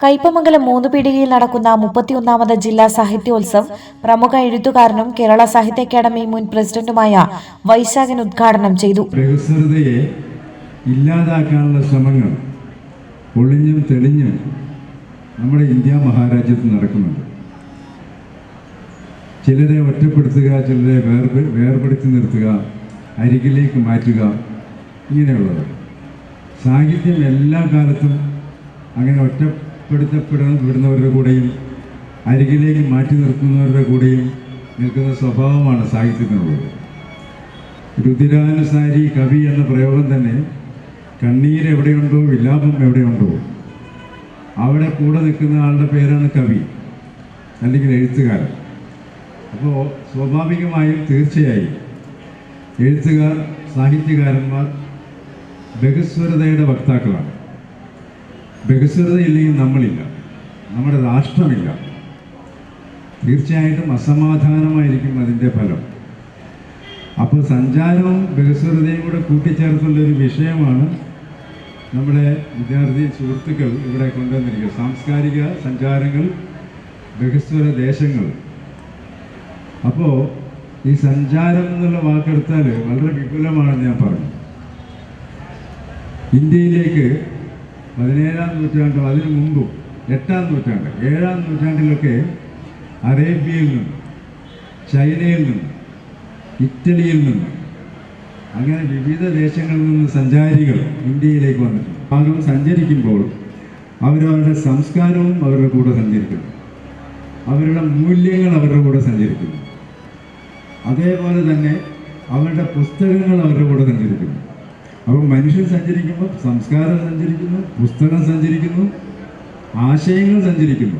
കയ്പമംഗലം മൂന്ന് പീടികയിൽ നടക്കുന്ന മുപ്പത്തിയൊന്നാമത് ജില്ലാ സാഹിത്യോത്സവം പ്രമുഖ എഴുത്തുകാരനും കേരള സാഹിത്യ അക്കാദമി മുൻ പ്രസിഡന്റുമായ വൈശാഖൻ ഉദ്ഘാടനം ചെയ്തു. ഇല്ലാതാക്കാനുള്ള ശ്രമങ്ങൾ ഒളിഞ്ഞും തെളിഞ്ഞും നമ്മുടെ ഇന്ത്യ മഹാരാജ്യത്ത് നടക്കുന്നുണ്ട്. ചിലരെ ഒറ്റപ്പെടുത്തുക ചിലരെ വേർപെ വേർപെടുത്തി നിർത്തുക അരികിലേക്ക് മാറ്റുക ഇങ്ങനെയുള്ളത് സാഹിത്യം എല്ലാ കാലത്തും അങ്ങനെ ഒറ്റപ്പെടുത്തപ്പെടുന്ന വിടുന്നവരുടെ കൂടെയും അരികിലേക്ക് മാറ്റി നിർത്തുന്നവരുടെ കൂടെയും നിൽക്കുന്ന സ്വഭാവമാണ് സാഹിത്യത്തിനുള്ളത്. രുതിരാനുസാരി കവി എന്ന പ്രയോഗം തന്നെ കണ്ണീര് എവിടെയുണ്ടോ വിലാപം എവിടെയുണ്ടോ അവിടെ കൂടെ നിൽക്കുന്ന ആളുടെ പേരാണ് കവി അല്ലെങ്കിൽ എഴുത്തുകാരൻ. അപ്പോൾ സ്വാഭാവികമായും തീർച്ചയായും എഴുത്തുകാർ സാഹിത്യകാരന്മാർ ബഹുസ്വരതയുടെ വക്താക്കളാണ്. ബഹുസ്വരതയില്ലെങ്കിൽ നമ്മളില്ല. നമ്മുടെ രാഷ്ട്രമില്ല. തീർച്ചയായിട്ടും അസമാധാനമായിരിക്കും അതിന്റെ ഫലം. അപ്പോൾ സഞ്ചാരവും വികസിതയും കൂടെ കൂട്ടിച്ചേർത്തുള്ള ഒരു വിഷയമാണ് നമ്മുടെ വിദ്യാർത്ഥി സുഹൃത്തുക്കൾ ഇവിടെ കൊണ്ടുവന്നിരിക്കുന്നത്. സാംസ്കാരിക സഞ്ചാരങ്ങൾ വികസ്വര ദേശങ്ങൾ. അപ്പോൾ ഈ സഞ്ചാരം എന്നുള്ള വാക്കെടുത്താൽ വളരെ വിപുലമാണെന്ന് ഞാൻ പറഞ്ഞു. ഇന്ത്യയിലേക്ക് പതിനേഴാം നൂറ്റാണ്ടോ അതിനു മുമ്പും എട്ടാം നൂറ്റാണ്ട് ഏഴാം നൂറ്റാണ്ടിലൊക്കെ അറേബ്യയിൽ നിന്നും ചൈനയിൽ നിന്നും ഇറ്റലിയിൽ നിന്ന് അങ്ങനെ വിവിധ ദേശങ്ങളിൽ നിന്ന് സഞ്ചാരികൾ ഇന്ത്യയിലേക്ക് വന്നിട്ടുണ്ട്. അവർ സഞ്ചരിക്കുമ്പോൾ അവരവരുടെ സംസ്കാരവും അവരുടെ കൂടെ സഞ്ചരിക്കുന്നു. അവരുടെ മൂല്യങ്ങൾ അവരുടെ കൂടെ സഞ്ചരിക്കുന്നു. അതേപോലെ തന്നെ അവരുടെ പുസ്തകങ്ങൾ അവരുടെ കൂടെ സഞ്ചരിക്കുന്നു. അപ്പോൾ മനുഷ്യൻ സഞ്ചരിക്കുമ്പോൾ സംസ്കാരം സഞ്ചരിക്കുന്നു പുസ്തകം സഞ്ചരിക്കുന്നു ആശയങ്ങൾ സഞ്ചരിക്കുന്നു.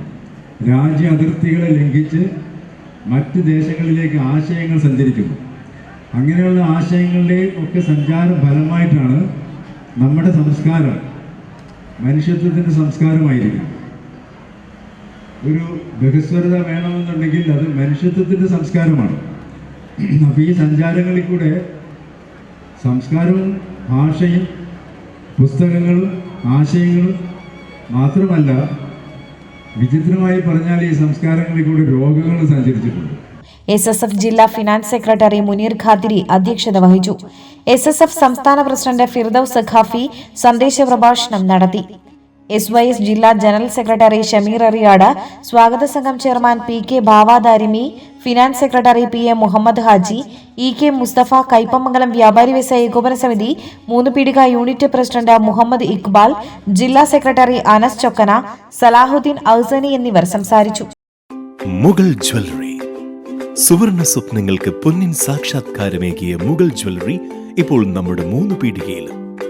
രാജ്യ അതിർത്തികളെ ലംഘിച്ച് മറ്റ് ദേശങ്ങളിലേക്ക് ആശയങ്ങൾ സഞ്ചരിക്കുന്നു. അങ്ങനെയുള്ള ആശയങ്ങളുടെ ഒക്കെ സഞ്ചാര ഫലമായിട്ടാണ് നമ്മുടെ സംസ്കാരം മനുഷ്യത്വത്തിന്റെ സംസ്കാരമായിരിക്കും ഒരു ബഹുസ്വരത വേണമെന്നുണ്ടെങ്കിൽ അത് മനുഷ്യത്വത്തിന്റെ സംസ്കാരമാണ്. അപ്പോൾ ഈ സഞ്ചാരങ്ങളിൽ കൂടെ സംസ്കാരവും ഭാഷയും പുസ്തകങ്ങളും ആശയങ്ങളും മാത്രമല്ല വിചിത്രമായി പറഞ്ഞാൽ ഈ സംസ്കാരങ്ങളിൽ കൂടെ രോഗങ്ങൾ സഞ്ചരിച്ചിട്ടുണ്ട്. എസ് എസ് എഫ് ജില്ലാ ഫിനാൻസ് സെക്രട്ടറി മുനീർ ഖാദിരി അധ്യക്ഷത വഹിച്ചു. എസ് എസ് എഫ് സംസ്ഥാന പ്രസിഡന്റ് ഫിർദൌസ് ഖാഫി സന്ദേശ പ്രഭാഷണം നടത്തി. എസ് വൈ എസ് ജില്ലാ ജനറൽ സെക്രട്ടറി ഷമീർ അറിയാട് സ്വാഗത സംഘം chairman P K Bavadarimi finance secretary P A Muhammed Haji E K Mustafa Kaipamangalam വ്യാപാരി വ്യവസായ ഏകോപന സമിതി മൂന്ന് പീടിക യൂണിറ്റ് പ്രസിഡന്റ് മുഹമ്മദ് ഇക്ബാൽ ജില്ലാ സെക്രട്ടറി അനസ് ചൊക്കന സലാഹുദ്ദീൻ ഔസനി എന്നിവർ സംസാരിച്ചു. മുഗൾ ജ്വല്ലറി. സുവർണ സ്വപ്നങ്ങൾക്ക് പൊന്നിൻ സാക്ഷാത്കാരമേകിയ മുഗൾ ജ്വല്ലറി ഇപ്പോൾ നമ്മുടെ മൂന്ന് പീടികയിൽ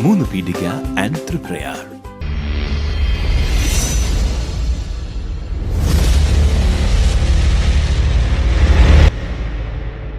മൂന്ന് പീഡിക ആൻഡ് ത്രിപ്രയാർ.